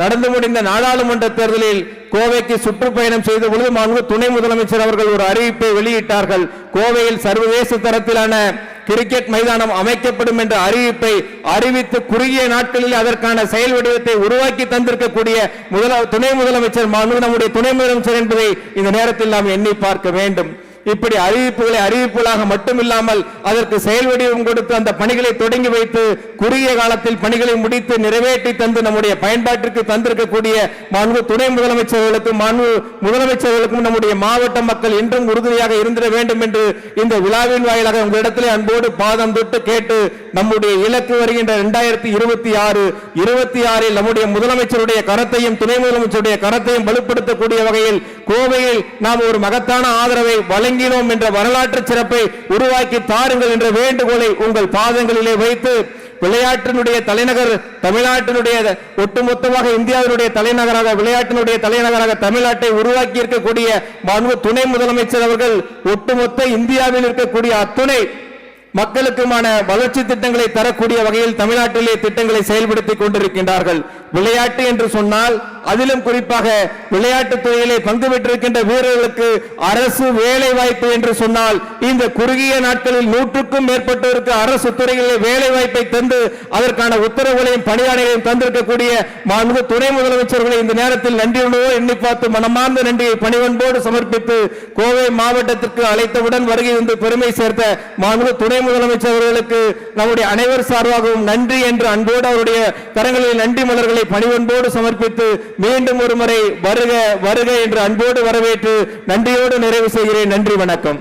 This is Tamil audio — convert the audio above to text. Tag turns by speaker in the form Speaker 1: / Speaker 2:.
Speaker 1: நடந்து முடிந்த நாடாளுமன்ற தேர்தலில் கோவைக்கு சுற்றுப்பயணம் செய்த பொழுது மாண்பு துணை முதலமைச்சர் அவர்கள் ஒரு அறிவிப்பை வெளியிட்டார்கள். கோவையில் சர்வதேச தரத்திலான கிரிக்கெட் மைதானம் அமைக்கப்படும் என்ற அறிவிப்பை அறிவித்து குறுகிய நாட்களில் அதற்கான செயல் வடிவத்தை உருவாக்கி தந்திருக்கக்கூடிய முதல துணை முதலமைச்சர் மாண்பு நம்முடைய துணை முதலமைச்சர் என்பதை இந்த நேரத்தில் நாம் எண்ணி பார்க்க வேண்டும். இப்படி அறிவிப்புகளை அறிவிப்புகளாக மட்டுமில்லாமல் அதற்கு செயல் வடிவம் கொடுத்து அந்த பணிகளை தொடங்கி வைத்து குறுகிய காலத்தில் பணிகளை முடித்து நிறைவேற்றி தந்து நம்முடைய பயன்பாட்டிற்கு தந்திருக்கக்கூடிய மாண்பு துணை முதலமைச்சர்களுக்கும் மாண்பு முதலமைச்சர்களுக்கும் நம்முடைய மாவட்ட மக்கள் என்றும் உறுதுணையாக இருந்திட வேண்டும் என்று இந்த விழாவின் வாயிலாக உங்களிடத்திலே அன்போடு பாதம் தொட்டு கேட்டு நம்முடைய இலக்கு வருகின்ற இரண்டாயிரத்தி இருபத்தி ஆறு இருபத்தி ஆறில் நம்முடைய முதலமைச்சருடைய கரத்தையும் துணை முதலமைச்சருடைய கரத்தையும் வலுப்படுத்தக்கூடிய வகையில் கோவையில் நாம் ஒரு மகத்தான ஆதரவை வழங்கினோம் என்ற வரலாற்று சிறப்பை உருவாக்கி தாருங்கள் என்ற வேண்டுகோளை உங்கள் பாதங்களிலே வைத்து விளையாட்டினுடைய தலைநகர் தமிழ்நாட்டினுடைய ஒட்டுமொத்தமாக இந்தியாவினுடைய தலைநகராக விளையாட்டினுடைய தலைநகராக தமிழ்நாட்டை உருவாக்கி இருக்கக்கூடிய மாண்பு துணை முதலமைச்சர் அவர்கள் ஒட்டுமொத்த இந்தியாவில் இருக்கக்கூடிய அத்துணை மக்களுக்குமான வளர்ச்சி திட்டங்களை தரக்கூடிய வகையில் தமிழ்நாட்டிலே திட்டங்களை செயல்படுத்திக் கொண்டிருக்கின்றார்கள். விளையாட்டு என்று சொன்னால் அதிலும் குறிப்பாக விளையாட்டுத் துறையிலே பங்கு பெற்றிருக்கின்ற வீரர்களுக்கு அரசு வேலை வாய்ப்பு என்று சொன்னால் இந்த குறுகிய நாட்களில் நூற்றுக்கும் மேற்பட்டோருக்கு அரசு துறைகளிலே வேலை வாய்ப்பை தந்து அதற்கான உத்தரவுகளையும் பணியாளர்களையும் தந்திருக்கக்கூடிய மாண்பு துணை முதலமைச்சர்களை இந்த நேரத்தில் நன்றியுள்ளவோ எண்ணி பார்த்து மனமார்ந்த நன்றியை பணிவன்போடு சமர்ப்பித்து கோவை மாவட்டத்திற்கு அழைத்தவுடன் வருகை வந்து பெருமை சேர்த்த மாண்பு துணை முதலமைச்சர் அவர்களுக்கு நம்முடைய அனைவர் சார்பாகவும் நன்றி என்று அன்போடு அவருடைய கரங்களில் நன்றி மலர்களை பணிவன்போடு சமர்ப்பித்து மீண்டும் ஒரு முறை வருக வருக என்று அன்போடு வரவேற்று நன்றியோடு நிறைவு செய்கிறேன். நன்றி வணக்கம்.